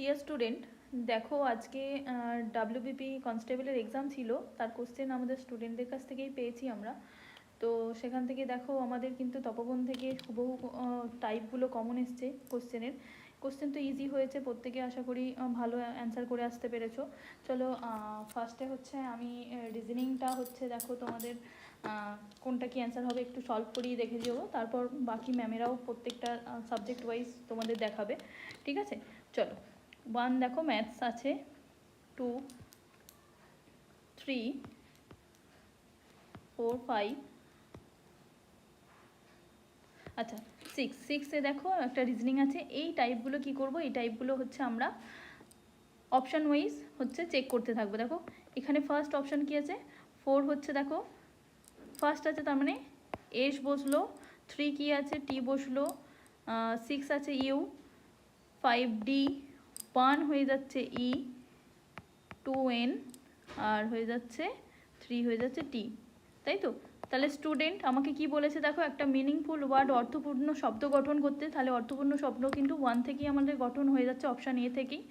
Dear student দেখো আজকে WBP কনস্টেবলের এক্সাম ছিল, তার কোশ্চেন আমাদের স্টুডেন্টদের কাছ থেকেই পেয়েছি আমরা। তো সেখান থেকে দেখো আমাদের কিন্তু তপবন থেকে হুবহু টাইপগুলো কমন এসছে কোশ্চেনের কোশ্চেন তো ইজি হয়েছে, প্রত্যেকে আশা করি ভালো অ্যান্সার করে আসতে পেরেছ। চলো ফার্স্টে হচ্ছে আমি রিজনিংটা হচ্ছে দেখো তোমাদের কোনটা কি অ্যান্সার হবে একটু সলভ করিয়ে দেখে যাব তারপর বাকি ম্যামেরাও প্রত্যেকটা সাবজেক্ট ওয়াইজ তোমাদের দেখাবে। ঠিক আছে? চলো। ওয়ান দেখো, ম্যাথস আছে। Two, three, four, five. আচ্ছা সিক্স। সিক্সে দেখো, একটা রিজনিং আছে। এই টাইপগুলো কি করব? এই টাইপগুলো হচ্ছে আমরা অপশান ওয়াইজ হচ্ছে চেক করতে থাকব। দেখো, এখানে ফার্স্ট অপশান কি আছে? ফোর হচ্ছে দেখো ফার্স্ট আছে তার মানে এস বসল থ্রি কি আছে? টি বসল সিক্স আছে ইউ ফাইভ ডি ওয়ান হয়ে যাচ্ছে ই টু এন আর হয়ে যাচ্ছে থ্রি হয়ে যাচ্ছে টি তাই তো? তাহলে স্টুডেন্ট আমাকে কি বলেছে দেখো? একটা মিনিংফুল ওয়ার্ড অর্থপূর্ণ শব্দ গঠন করতে, তাহলে অর্থপূর্ণ শব্দ কিন্তু ওয়ান থেকেই আমাদের গঠন হয়ে যাচ্ছে অপশান এ থেকেই।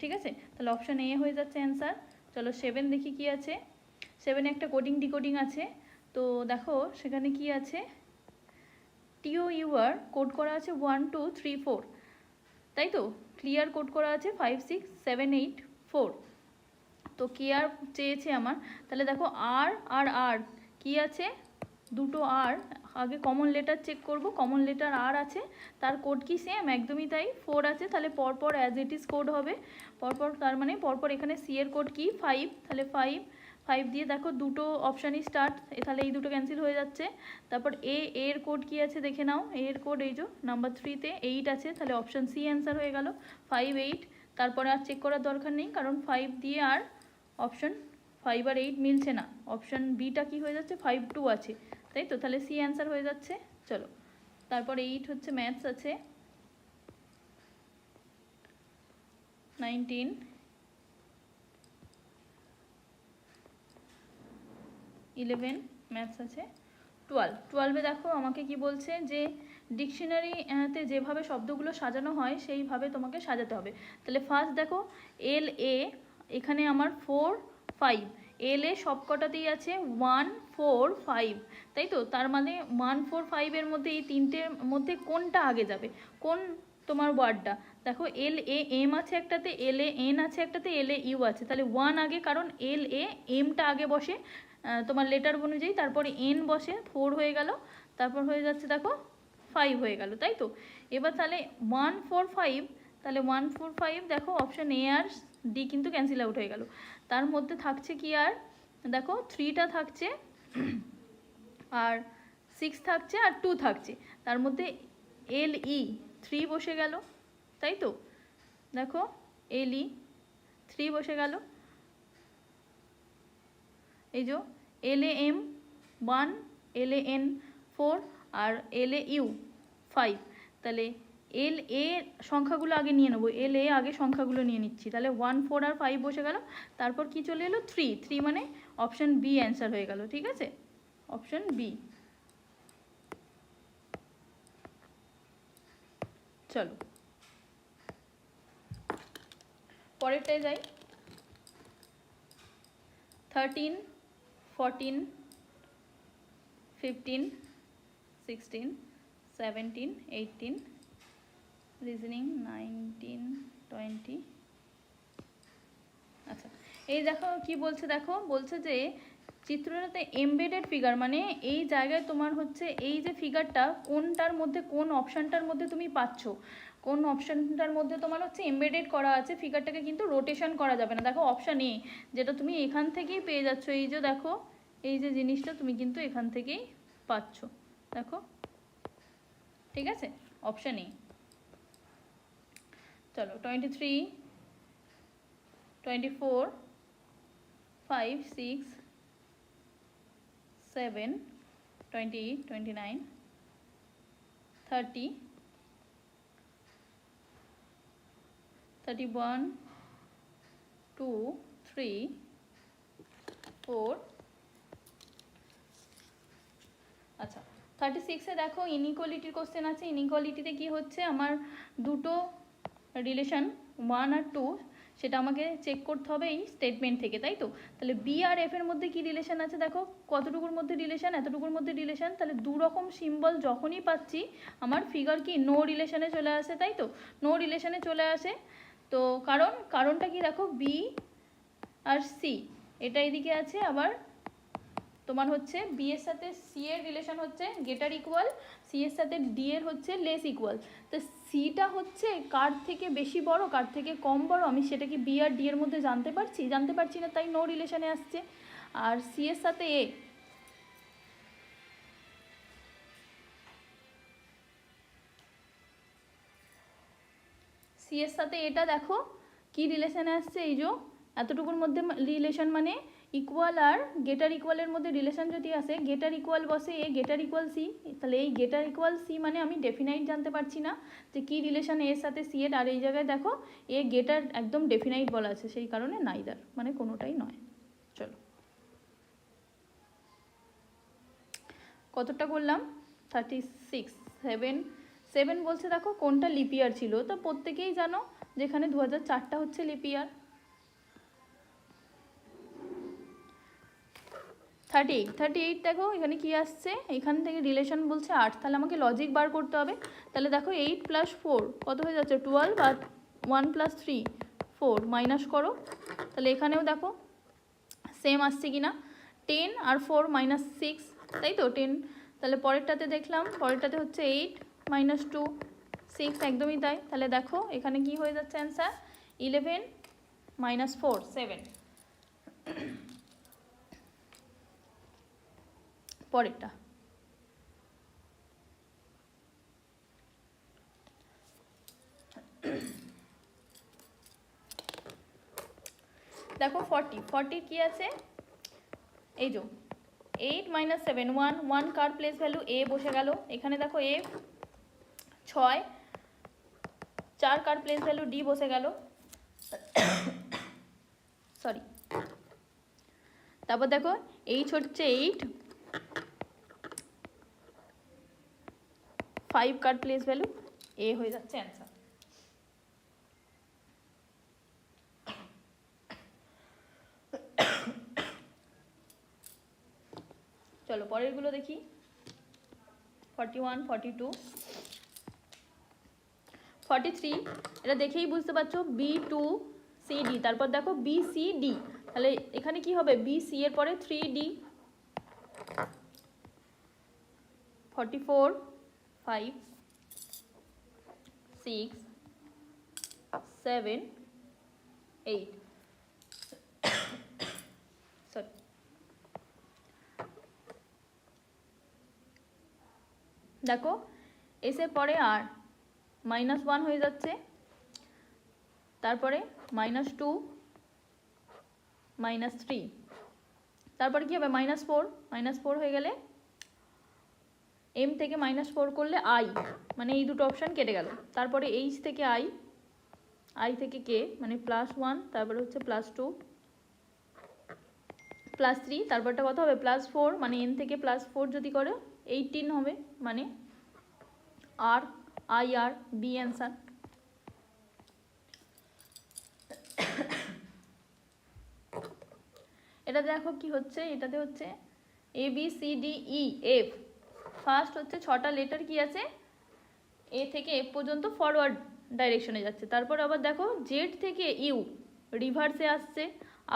ঠিক আছে? তাহলে অপশান এ হয়ে যাচ্ছে অ্যান্সার চলো সেভেন দেখি কি আছে। সেভেনে একটা কোডিং ডিকোডিং আছে। তো দেখো, সেখানে কি আছে? টিও ইউআর কোড করা আছে ওয়ান টু থ্রি ফোর তাই তো? ক্লিয়ার কোড করা আছে five six seven eight four তো কেয়ার চেয়েছে আমার? তাহলে দেখো আর আর আর কি আছে? দুটো আর আগে কমন লেটার চেক করব কমন লেটার আর আছে। তার কোড কি সেম একদমই তাই। ফোর আছে, তাহলে পরপর অ্যাজ ইট ইজ কোড হবে। পরপর তার মানে পরপর এখানে সি এর কোড কি? ফাইভ তাহলে ফাইভ ফাইভ দিয়ে দেখো দুটো অপশানই স্টার্ট তাহলে এই দুটো ক্যান্সেল হয়ে যাচ্ছে। তারপর এ এর কোড কি আছে দেখে নাও। এর কোড এই যে নাম্বার থ্রিতে এইট আছে, তাহলে অপশান সি অ্যান্সার হয়ে গেল ফাইভ এইট তারপরে আর চেক করার দরকার নেই, কারণ ফাইভ দিয়ে আর অপশান ফাইভ আর এইট মিলছে না। অপশান বিটা কি হয়ে যাচ্ছে ফাইভ টু আছে। তাই তো? তাহলে সি অ্যান্সার হয়ে যাচ্ছে। চলো, তারপর এইট হচ্ছে ম্যাথস আছে। নাইনটিন ইলেভেন ম্যাথস আছে। টুয়েলভ। টুয়েলভে দেখো আমাকে কি বলছে যে ডিকশনারিতে যেভাবে শব্দগুলো সাজানো হয়, সেইভাবে তোমাকে সাজাতে হবে। তাহলে ফার্স্ট দেখো এল এ এখানে আমার ফোর ফাইভ এল এ সবকটাতেই আছে ওয়ান ফোর ফাইভ তাই তো? তার মানে ওয়ান ফোর ফাইভের মধ্যে এই তিনটের মধ্যে কোনটা আগে যাবে? কোন তোমার ওয়ার্ডটা? দেখো এল এ এম আছে একটাতে এল এ এন আছে একটাতে এল এ ইউ আছে। তাহলে ওয়ান আগে, কারণ এল এ এমটা আগে বসে। তোমার লেটার অনুযায়ী তারপরে এন বসে ফোর হয়ে গেল, তারপর হয়ে যাচ্ছে দেখো ফাইভ হয়ে গেল, তাই তো? এবার তাহলে ওয়ান ফোর ফাইভ তাহলে ওয়ান ফোর ফাইভ দেখো অপশান এ আর ডি কিন্তু ক্যান্সেল আউট হয়ে গেল। তার মধ্যে থাকছে কি আর? দেখো থ্রিটা থাকছে, আর সিক্স থাকছে, আর টু থাকছে। তার মধ্যে এল ই থ্রি বসে গেল, তাই তো? দেখো এল ই থ্রি বসে গেল। এই যে L A M one, L A N four R L A U five. তাহলে এল এ সংখ্যাগুলো আগে নিয়ে নেব। এল এ আগে সংখ্যাগুলো নিয়ে নিচ্ছি। তাহলে ওয়ান, ফোর আর ফাইভ বসে গেল। তারপর কি চলে এলো? থ্রি। থ্রি মানে অপশান বি অ্যান্সার হয়ে গেল। ঠিক আছে? Option B. চলো। পরেরটায় যাই। Thirteen fourteen fifteen sixteen seventeen eighteen reasoning nineteen twenty আচ্ছা এই দেখো কি বলছে দেখো? বলছে যে চিত্রটাতে এমবেডেড ফিগার মানে এই জায়গায় তোমার হচ্ছে এই যে ফিগারটা কোনটার মধ্যে কোন অপশানটার মধ্যে তুমি পাচ্ছ? কোন অপশানটার মধ্যে তোমার হচ্ছে এমবেডেড করা আছে ফিগারটাকে কিন্তু রোটেশন করা যাবে না। দেখো অপশান এ যেটা তুমি এখান থেকেই পেয়ে যাচ্ছ। এই যে দেখো এই যে জিনিসটা তুমি কিন্তু এখান থেকেই পাচ্ছ। দেখো। ঠিক আছে? অপশান এ চলো twenty three twenty four five six seven twenty eight twenty nine thirty thirty one two three four আচ্ছা থার্টি সিক্সে দেখো ইনইকুয়ালিটির কোশ্চেন আছে ইনইকুয়ালিটিতে কি হচ্ছে? আমার দুটো রিলেশন ওয়ান আর টু সেটা আমাকে চেক করতে হবে এই স্টেটমেন্ট থেকে, তাই তো? তাহলে বি আর এফ এর মধ্যে কি রিলেশন আছে দেখো? কতটুকুর মধ্যে রিলেশন এতটুকুর মধ্যে রিলেশন তাহলে দু রকম সিম্বল যখনই পাচ্ছি, আমার ফিগার কি নো রিলেশনে চলে আসে, তাই তো? নো রিলেশনে চলে আসে, তো কারণ, কারণটা কি দেখো? বি আর সি এটা এদিকে আছে, আবার তোমার হচ্ছে বি এর সাথে সি এর রিলেশন হচ্ছে গেটার ইকুয়াল সি এর সাথে ডি এর হচ্ছে লেস ইকুয়াল তো সিটা হচ্ছে কার থেকে বেশি বড়, কার থেকে কম বড়? আমি সেটা কি বি আর ডি এর মধ্যে জানতে পারছি জানতে পারছি না, তাই নো রিলেশনে আসছে। আর সি এর সাথে এ সি এর সাথে এটা দেখো, কি রিলেশনে আসছে? এই যে, এতটুকুর মধ্যে রিলেশন মানে ইকুয়াল আর গেটার ইকুয়ালের মধ্যে রিলেশন যদি আসে গেটার ইকুয়াল বসে এ গেটার ইকুয়াল সি তাহলে এই গেটার ইকুয়াল সি মানে আমি ডেফিনাইট জানতে পারছি না যে কী রিলেশন এর সাথে সি এর, আর এই জায়গায় দেখো এ গেটার একদম ডেফিনাইট বলা আছে, সেই কারণে নাইদার মানে কোনোটাই নয়। চলো। কতটা করলাম? থার্টি সিক্স সেভেন সেভেন বলছে দেখো কোনটা লিপিয়ার ছিল? তো প্রত্যেকেই জানো যেখানে দু হাজার চারটা হচ্ছে leap year thirty eight thirty eight দেখো এখানে কি আসছে? এখান থেকে রিলেশন বলছে আট, তাহলে আমাকে লজিক বার করতে হবে। তাহলে দেখো এইট প্লাস ফোর কত হয়ে যাচ্ছে? টুয়েলভ আর one plus three four minus করো। তাহলে এখানেও দেখো সেম আসছে কি না টেন আর ফোর মাইনাস সিক্স তাই তো? টেন তাহলে পরেরটাতে দেখলাম, পরেরটাতে হচ্ছে এইট মাইনাস টু সিক্স একদমই তাই। তাহলে দেখো এখানে কি হয়ে যাচ্ছে answer eleven minus four seven পরেরটা। দেখো ফর্টি ফর্টির কি আছে? এই যো eight minus seven one one কার প্লেস ভ্যালু এ বসে গেল। এখানে দেখো এ ছয়, চার কার প্লেস ভ্যালু ডি বসে গেল। সরি তারপর দেখো এইচ হচ্ছে এইট ফাইভ কার প্লেস ভ্যালু এ হয়ে যাচ্ছে অ্যান্সার চলো, পরেরগুলো দেখি। Forty one forty two forty three এটা দেখেই বুঝতে পারছ বি টু সি ডি তারপর দেখো বি সি ডি তাহলে এখানে কি হবে? বি সি এর পরে three D forty four five six seven eight sorry দেখো, এসে পরে আর মাইনাস ওয়ান হয়ে যাচ্ছে, তারপরে মাইনাস টু মাইনাস থ্রি তারপরে কী হবে? মাইনাস ফোর মাইনাস ফোর হয়ে গেলে এম থেকে মাইনাস ফোর করলে আই মানে এই দুটো অপশান কেটে গেল। তারপরে এইচ থেকে আই আই থেকে কে মানে প্লাস ওয়ান তারপরে হচ্ছে প্লাস টু প্লাস থ্রি তারপরটা কত হবে? প্লাস ফোর মানে এন থেকে প্লাস ফোর যদি করে এইটিন হবে মানে আর আই আর বি অ্যান্সার এটা দেখো কি হচ্ছে, এটাতে হচ্ছে A B C D E F first হচ্ছে ছটা লেটার কি আছে? এ থেকে এফ পর্যন্ত ফরওয়ার্ড ডাইরেকশনে যাচ্ছে। তারপর আবার দেখো জেড থেকে ইউ রিভার্সে আসছে।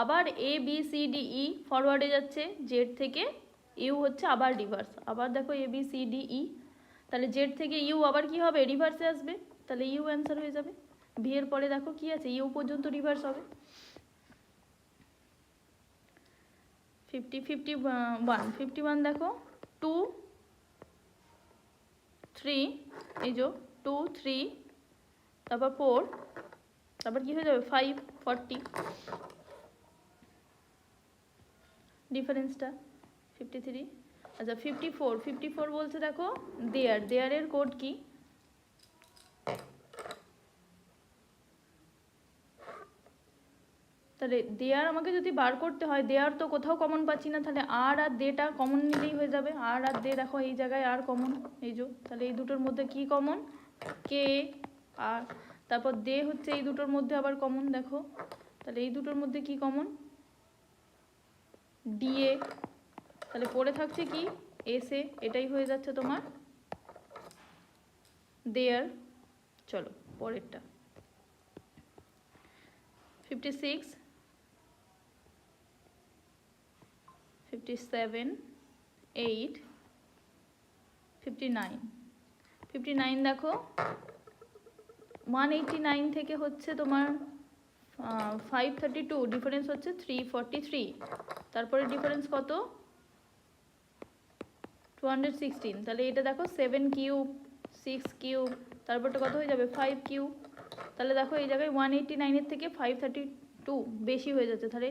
আবার A B C D E ফরওয়ার্ডে যাচ্ছে। জেড থেকে ইউ হচ্ছে আবার রিভার্স আবার দেখো A B C D E তাহলে জেড থেকে ইউ আবার কি হবে? রিভার্সে আসবে। তাহলে ইউ অ্যান্সার হয়ে যাবে। ভি এর পরে দেখো কি আছে? ইউ পর্যন্ত রিভার্স হবে। Fifty fifty one fifty one দেখো। টু থ্রি এই যে টু থ্রি তারপর ফোর তারপর কী হয়ে যাবে? ফাইভ ফর্টি ডিফারেন্সটা ফিফটি থ্রি আচ্ছা ফিফটি ফোর ফিফটি ফোর বলছে দেখো দেয়ার দেয়ারের কোড কি? তাহলে দেয়ার আমাকে যদি বার করতে হয়, দেয়ার তো কোথাও কমন পাচ্ছি না, তাহলে আর আর দেটা কমন নিলেই হয়ে যাবে। আর আর দে দেখো এই জায়গায় আর কমন এই যে, তাহলে এই দুটোর মধ্যে কি কমন কে, আর, তারপর দে হচ্ছে এই দুটোর মধ্যে আবার কমন দেখো। তাহলে এই দুটোর মধ্যে কি কমন ডিএ তাহলে পড়ে থাকছে কি? এসে এটাই হয়ে যাচ্ছে তোমার। দেয়ার, চলো, পরেরটা। Fifty six fifty seven eight fifty nine fifty nine দেখো ওয়ান এইটটি নাইন থেকে হচ্ছে তোমার ফাইভ থার্টি টু ডিফারেন্স হচ্ছে থ্রি ফর্টি থ্রি তারপরে ডিফারেন্স কত? টু হান্ড্রেড সিক্সটিন তাহলে এটা দেখো সেভেন কিউব সিক্স কিউব তারপরটা কত হয়ে যাবে? ফাইভ কিউব তাহলে দেখো, এই জায়গায় ওয়ান এইটটি নাইনের থেকে ফাইভ থার্টি টু বেশি হয়ে যাচ্ছে। তাহলে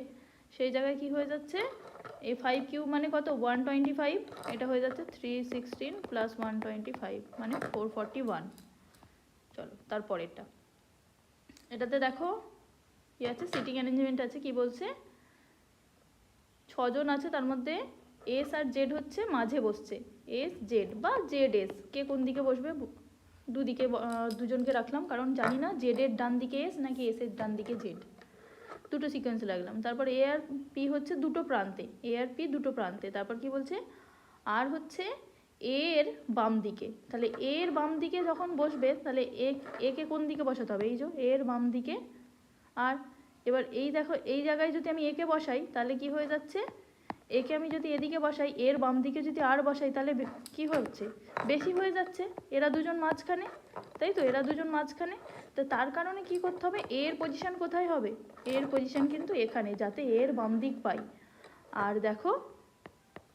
সেই জায়গায় কি হয়ে যাচ্ছে? এই ফাইভ কিউব মানে কত? ওয়ান টোয়েন্টি ফাইভ এটা হয়ে যাচ্ছে three sixteen plus one twenty five মানে ফোর ফর্টি ওয়ান চলো, তারপরেরটা। এটাতে দেখো, কি আছে? সিটিং অ্যারেঞ্জমেন্ট আছে, কি বলছে? ছজন আছে, তার মধ্যে এস আর জেড হচ্ছে, মাঝে বসছে। এস জেড বা জেড এস কে কোন দিকে বসবে? দুদিকে দুজনকে রাখলাম, কারণ জানি না জেডের ডান দিকে এস নাকি এসের ডান দিকে জেড দুটো সিকোয়েন্স লাগলাম। তারপর এ আর পি হচ্ছে দুটো প্রান্তে। এ আর পি দুটো প্রান্তে। তারপর কি বলছে? আর হচ্ছে এর বাম দিকে। তাহলে এর বাম দিকে যখন বসবে, তাহলে এ একে কোন দিকে বসাতে হবে? এই যে এর বাম দিকে। আর এবার এই দেখো, এই জায়গায় যদি আমি একে বসাই, তাহলে কি হয়ে যাচ্ছে? একে আমি যদি এদিকে বসাই, এর বাম দিকে যদি আর বসাই, তাহলে কি হচ্ছে? বেশি হয়ে যাচ্ছে। এরা দুজন মাঝখানে, তাই তো? এরা দুজন মাঝখানে। তো তার কারণে কি করতে হবে? এর পজিশন কোথায় হবে? এর পজিশন কিন্তু এখানে, যাতে এর বাম দিক পাই। আর দেখো,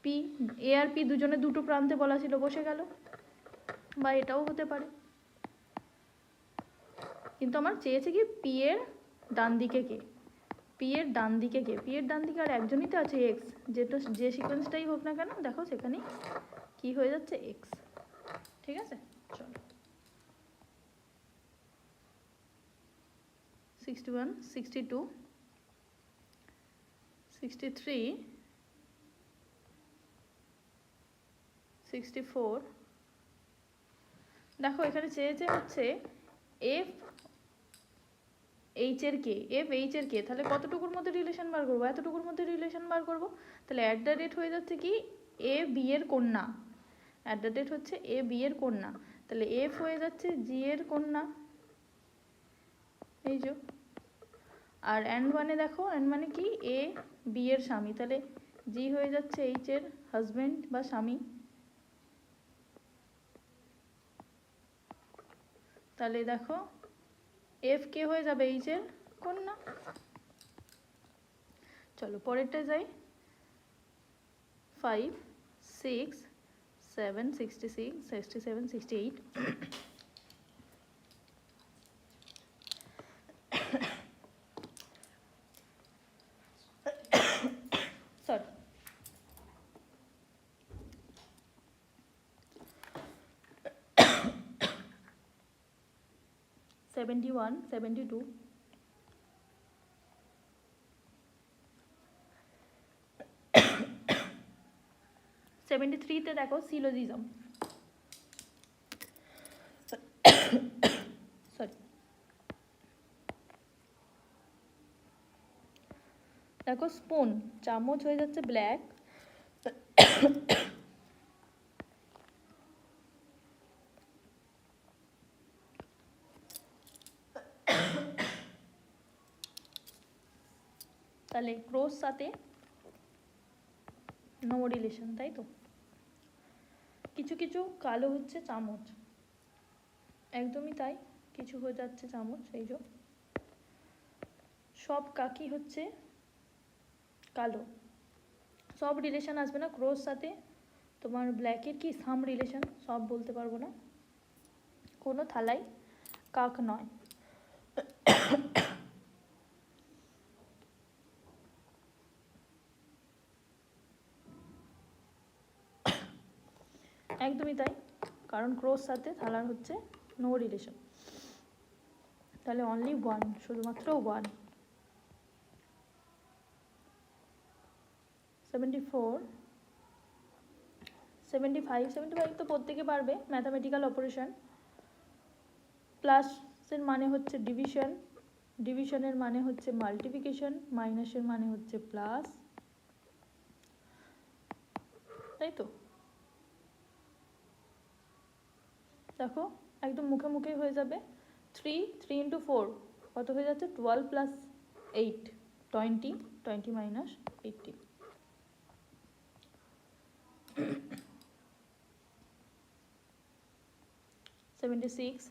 পি, এ আর পি দুজনে দুটো প্রান্তে বলা ছিল, বসে গেল। বা এটাও হতে পারে। কিন্তু আমার চেয়েছে কি, পি এর ডান দিকে কে? পি এর ডান দিকে কে পি এর ডান দিকে আর একজনই তো আছে এক্স যেটা যে সিকোয়েন্সটাই হোক না কেন, দেখো সেখানে কি হয়ে যাচ্ছে এক্স ঠিক আছে? চলো। Sixty one sixty two sixty three sixty four দেখো এখানে চেয়েছে হচ্ছে এফ এইচ এর কে এফ এইচ এর কে তাহলে কতটুকুর মধ্যে রিলেশন বার করব? এতটুকুর মধ্যে রিলেশন বার করব? তাহলে অ্যাট দ্য রেট হয়ে যাচ্ছে কি? এ বি এর কন্যা। অ্যাট দ্য রেট হচ্ছে এ বি এর কন্যা। তাহলে এফ হয়ে যাচ্ছে জি এর কন্যা। এই যে। আর অ্যান্ড মানে দেখো অ্যান্ড মানে কি? এ বি এর স্বামী। তাহলে জি হয়ে যাচ্ছে এইচ এর হাজবেন্ড বা স্বামী। তাহলে দেখো এফ কে হয়ে যাবে এই যে, কোন কন্যা চলো পরেরটা যাই। Five six seven sixty six sixty seven sixty eight sorry seventy one seventy two seventy থ্রিতে দেখো সিলোজিজম সরি দেখো স্পুন চামচ হয়ে যাচ্ছে ব্ল্যাক তাহলে ক্রোস সাথে নো রিলেশন তাই তো? কিছু কিছু কালো হচ্ছে চামচ। একদমই তাই, কিছু হয়ে যাচ্ছে চামচ, এই যে। সব কাকি হচ্ছে কালো। সব রিলেশন আসবে না ক্রোস সাথে। তোমার ব্ল্যাকের কি সাম রিলেশন সব বলতে পারব না। কোনো থালাই কাক নয়। একদমই তাই। কারণ ক্রোস সাথে থালার হচ্ছে নো রিলেশন তাহলে অনলি ওয়ান শুধুমাত্র one seventy four seventy five তো প্রত্যেকে পারবে ম্যাথামেটিক্যাল অপারেশন প্লাস প্লাসের মানে হচ্ছে ডিভিশন ডিভিশনের মানে হচ্ছে মাল্টিপ্লিকেশন মাইনাসের মানে হচ্ছে প্লাস তাই তো? দেখো, একদম মুখে মুখে হয়ে যাবে। থ্রি থ্রি ইন্টু ফোর কত হয়ে যাচ্ছে? Twelve plus eight twenty twenty minus eighty seventy six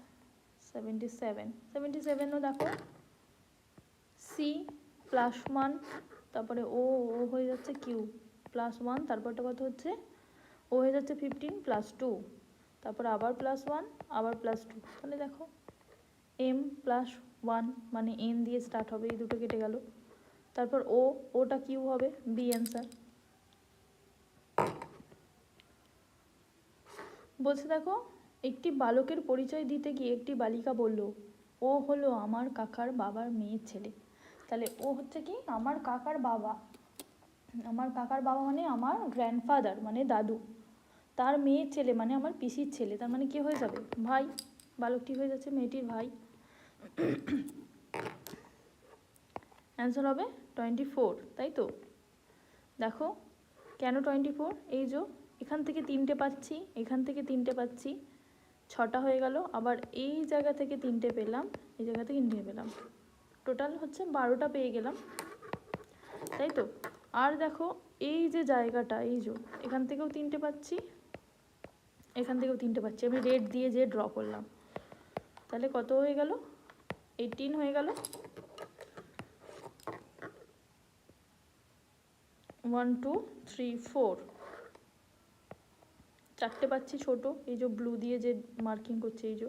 seventy seven seventy সেভেনও দেখো সি প্লাস ওয়ান তারপরে ও ও হয়ে যাচ্ছে কিউ প্লাস ওয়ান তারপরটা কত হচ্ছে? ও হয়ে যাচ্ছে ফিফটিন প্লাস টু তারপর আবার প্লাস ওয়ান আবার প্লাস টু তাহলে দেখো এম প্লাস ওয়ান মানে এন দিয়ে স্টার্ট হবে, এই দুটো কেটে গেল। তারপর ও ওটা কিউ হবে? বি অ্যান্সার বলছে দেখো, একটি বালকের পরিচয় দিতে গিয়ে একটি বালিকা বলল, ও হলো আমার কাকার বাবার মেয়ের ছেলে। তাহলে ও হচ্ছে কি? আমার কাকার বাবা। আমার কাকার বাবা মানে আমার গ্র্যান্ডফাদার মানে দাদু। তার মেয়ের ছেলে মানে আমার পিসির ছেলে, তার মানে কি হয়ে যাবে? ভাই, বালকটি হয়ে যাচ্ছে মেয়েটির ভাই। অ্যান্সার হবে টোয়েন্টি ফোর তাই তো? দেখো, কেন টোয়েন্টি ফোর এই যে, এখান থেকে তিনটে পাচ্ছি, এখান থেকে তিনটে পাচ্ছি, ছটা হয়ে গেল। আবার এই জায়গা থেকে তিনটে পেলাম, এই জায়গা থেকে তিনটে পেলাম। টোটাল হচ্ছে বারোটা পেয়ে গেলাম। তাই তো? আর দেখো, এই যে জায়গাটা, এই যে, এখান থেকেও তিনটে পাচ্ছি এখান থেকেও তিনটে পাচ্ছি। আমি রেড দিয়ে যে ড্র করলাম। তাহলে কত হয়ে গেল? এইটিন হয়ে গেল। ওয়ান টু থ্রি ফোর চারটে পাচ্ছি ছোট। এই যে ব্লু দিয়ে যে মার্কিং করছে, এই যে।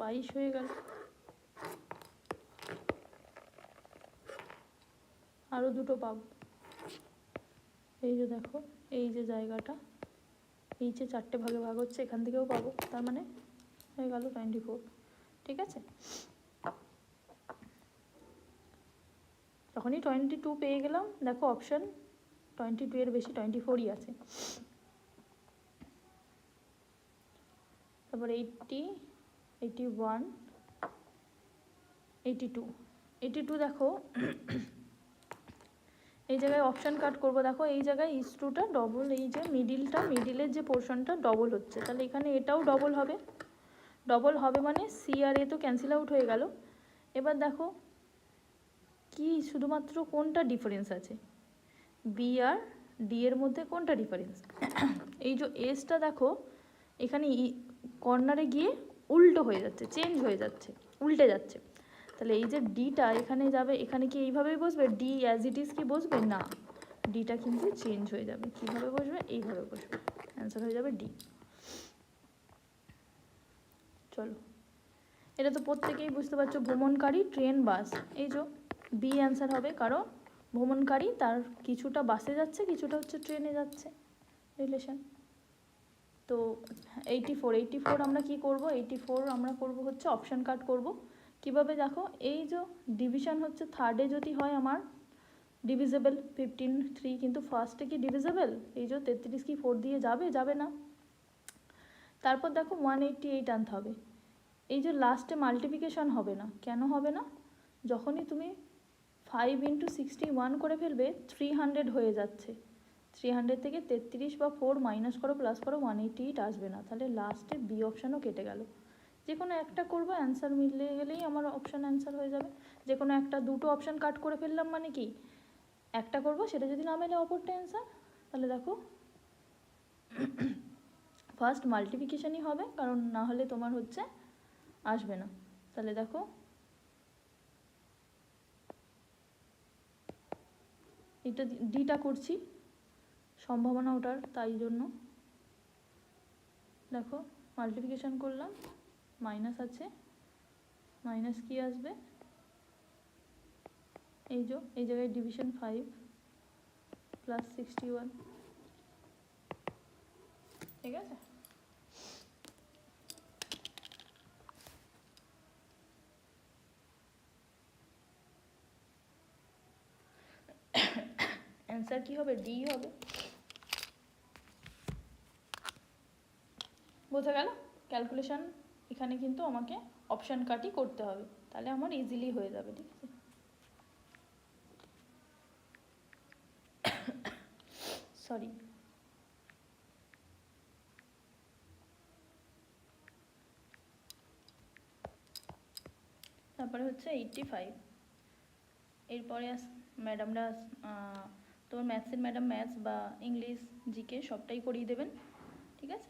বাইশ হয়ে গেল। আরও দুটো পাবো। এই যে দেখো, এই যে জায়গাটা এই যে চারটে ভাগে ভাগ হচ্ছে, এখান থেকেও পাবো, তার মানে হয়ে গেল টোয়েন্টি ফোর ঠিক আছে? যখনই টোয়েন্টি টু পেয়ে গেলাম, দেখো অপশান টোয়েন্টি টু এর বেশি টোয়েন্টি ফোরই আছে। তারপর eighty eighty one eighty two eighty two দেখো এই জায়গায় অপশান কাট করব। দেখো, এই জায়গায় ইস টুটা ডবল এই যে মিডিলটা মিডিলের যে পোর্শনটা ডবল হচ্ছে। তাহলে এখানে এটাও ডবল হবে। ডবল হবে মানে সি আর এ তো ক্যান্সেল আউট হয়ে গেল। এবার দেখো, কি শুধুমাত্র কোনটা ডিফারেন্স আছে? বি আর ডি এর মধ্যে কোনটা ডিফারেন্স এই যে এসটা দেখো, এখানে কর্নারে গিয়ে উল্টো হয়ে যাচ্ছে চেঞ্জ হয়ে যাচ্ছে, উল্টে যাচ্ছে। তাহলে এই যে ডিটা এখানে যাবে, এখানে কি এইভাবেই বসবে? ডি অ্যাজ ইট ইজ কি বসবে? না। ডিটা কিন্তু চেঞ্জ হয়ে যাবে। কীভাবে বসবে? এইভাবে বসবে। অ্যান্সার হয়ে যাবে ডি। চলো। এটা তো প্রত্যেকেই বুঝতে পারছ, ভ্রমণকারী, ট্রেন, বাস। এই যে বি অ্যান্সার হবে, কারণ ভ্রমণকারী তার কিছুটা বাসে যাচ্ছে, কিছুটা হচ্ছে ট্রেনে যাচ্ছে। রিলেশন তো এইটি ফোর এইটি ফোর আমরা কি করব? এইটি ফোর আমরা করব হচ্ছে অপশান কাট করব। কীভাবে দেখো? এই যে ডিভিশন হচ্ছে থার্ডে যদি হয় আমার ডিভিজেবল ফিফটিন থ্রি কিন্তু ফার্স্টে কি ডিভিজেবল এই যে তেত্রিশ কি ফোর দিয়ে যাবে? যাবে না। তারপর দেখো ওয়ান এইটটি এইট আনতে হবে। এই যে লাস্টে মাল্টিপ্লিকেশন হবে না। কেন হবে না? যখনই তুমি ফাইভ ইন্টু সিক্সটি ওয়ান করে ফেলবে থ্রি হান্ড্রেড হয়ে যাচ্ছে। থ্রি হান্ড্রেড থেকে তেত্রিশ বা ফোর মাইনাস করো প্লাস করো ওয়ান এইটি এইট আসবে না। তাহলে লাস্টে বি অপশানও কেটে গেল। যে কোনো একটা করব অ্যান্সার মিলে গেলেই আমার অপশান অ্যান্সার হয়ে যাবে। যে কোনো একটা, দুটো অপশান কাট করে ফেললাম মানে কি? একটা করব, সেটা যদি না মেলে অপরটা অ্যান্সার তাহলে দেখো ফার্স্ট মাল্টিপ্লিকেশনই হবে, কারণ না হলে তোমার হচ্ছে আসবে না। তাহলে দেখো এটা ডিটা করছি, সম্ভাবনা ওটার, তাই জন্য। দেখো মাল্টিপ্লিকেশন করলাম। মাইনাস আছে, মাইনাস কি আসবে? এই যে, এই জায়গায় division five plus sixty one ঠিক আছে? অ্যান্সার কি হবে? ডি হবে। বোঝা গেল? ক্যালকুলেশন এখানে কিন্তু আমাকে অপশান কাটই করতে হবে। তাহলে আমার ইজিলি হয়ে যাবে, ঠিক আছে? সরি তারপরে হচ্ছে এইটটি ফাইভ এরপরে ম্যাডামরা তোমার ম্যাথসের ম্যাডাম ম্যাথস বা ইংলিশ জিকে সবটাই করিয়ে দেবেন, ঠিক আছে?